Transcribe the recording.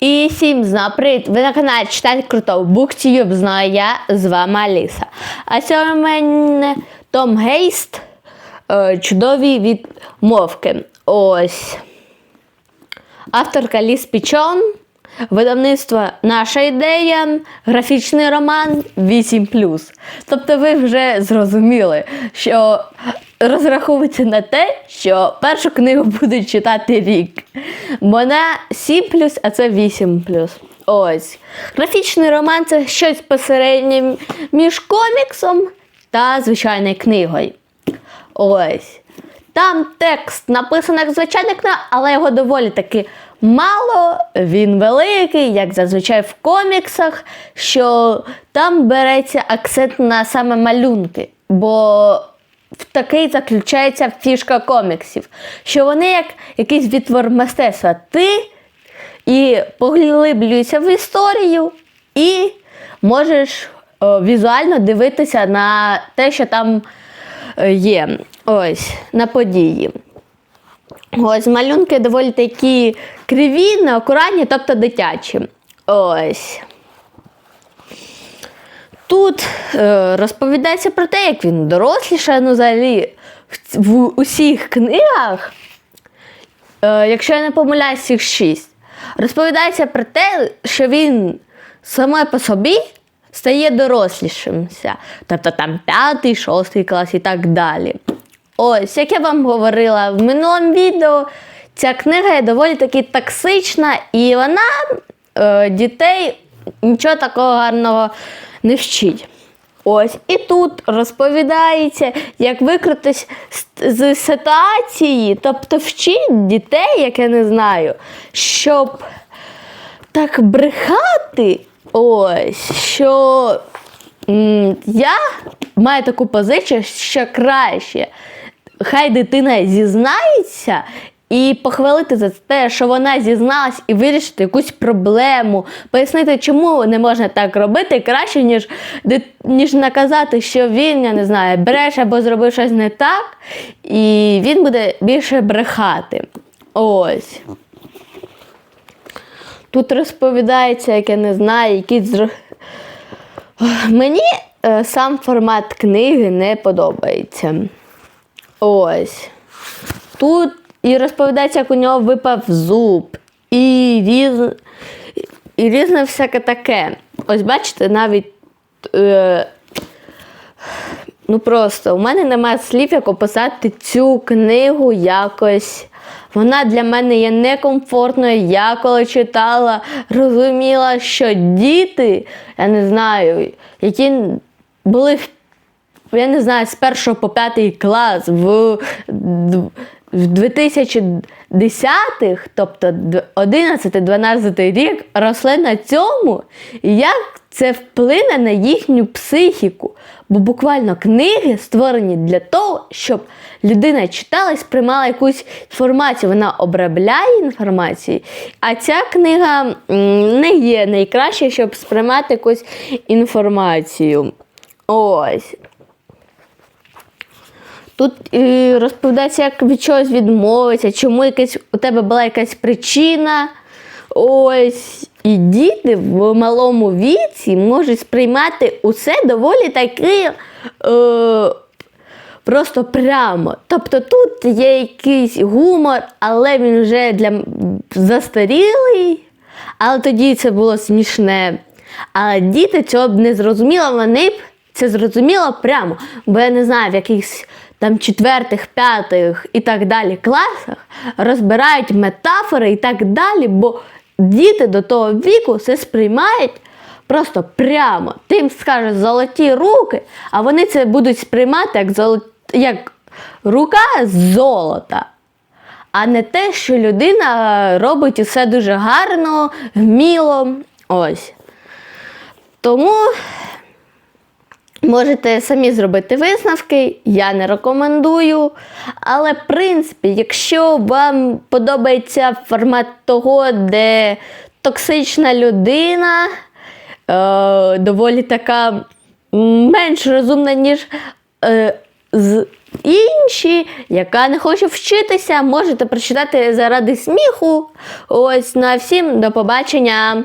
І всім зна, привіт! Ви на каналі Читати Круто BookTube, знаю я, з вами Аліса. А сьогодні в мене Том Гейст, е, чудові відмовки. Ось. Авторка Ліс Пічон, видавництво Наша ідея, графічний роман 8. Тобто ви вже зрозуміли, що розраховуйте на те, що першу книгу будуть читати рік. Вона 7, а це 8. Ось. Графічний роман це щось посереднє між коміксом та звичайною книгою. Ось. Там текст написаний як звичайна книга, але його доволі таки мало. Він великий, як зазвичай в коміксах, що там береться акцент на саме малюнки. Бо в такий заключається фішка коміксів, що вони як якийсь відтвор мистецтва. Ти і поглиблюєшся в історію, і можеш о, візуально дивитися на те, що там е, є. Ось, на події. Ось малюнки доволі такі криві, неакуратні, тобто дитячі. Ось. Тут е, розповідається про те, як він доросліше, ну, взагалі, в, в усіх книгах, е, якщо я не помиляюсь, їх шість, розповідається про те, що він саме по собі стає дорослішимся. Тобто там п'ятий, шостий клас і так далі. Ось, як я вам говорила в минулому відео, ця книга є доволі таки токсична, і вона е, дітей нічого такого гарного не вчить. Ось, і тут розповідається, як викрутись з, з ситуації, тобто вчить дітей, як я не знаю, щоб так брехати, ось, що м, я маю таку позицію, що краще хай дитина зізнається і похвалити за те, що вона зізналась і вирішити якусь проблему, пояснити, чому не можна так робити, краще, ніж, ніж наказати, що він, я не знаю, бреше або зробив щось не так, і він буде більше брехати. Ось. Тут розповідається, як я не знаю, які зро... Мені е, сам формат книги не подобається. Ось. Тут і розповідається, як у нього випав зуб, і, різ... і різне всяке таке. Ось бачите, навіть. Е... Ну просто у мене немає слів, як описати цю книгу якось. Вона для мене є некомфортною. Я коли читала, розуміла, що діти, я не знаю, які були я не знаю, з першого по п'ятий клас в, в 2010-х, тобто 11-12 рік, росли на цьому, як це вплине на їхню психіку. Бо буквально книги створені для того, щоб людина читала і сприймала якусь інформацію. Вона обробляє інформацію, а ця книга не є найкраща, щоб сприймати якусь інформацію. Ось. Тут і розповідається, як від чогось відмовитися, чому якась, у тебе була якась причина. Ось. І діти в малому віці можуть сприймати усе доволі таки е, просто прямо. Тобто тут є якийсь гумор, але він вже для застарілий, але тоді це було смішне. Але діти цього б не зрозуміли, вони б це зрозуміло прямо. Бо я не знаю, в якихось там четвертих, п'ятих і так далі класах розбирають метафори і так далі, бо діти до того віку все сприймають просто прямо. Ти їм скажеш золоті руки, а вони це будуть сприймати як, золот... як рука золота. А не те, що людина робить усе дуже гарно, вміло. Ось. Тому Можете самі зробити висновки, я не рекомендую. Але, в принципі, якщо вам подобається формат того, де токсична людина, е, доволі така менш розумна, ніж е, з інші, яка не хоче вчитися, можете прочитати заради сміху. Ось на всім до побачення.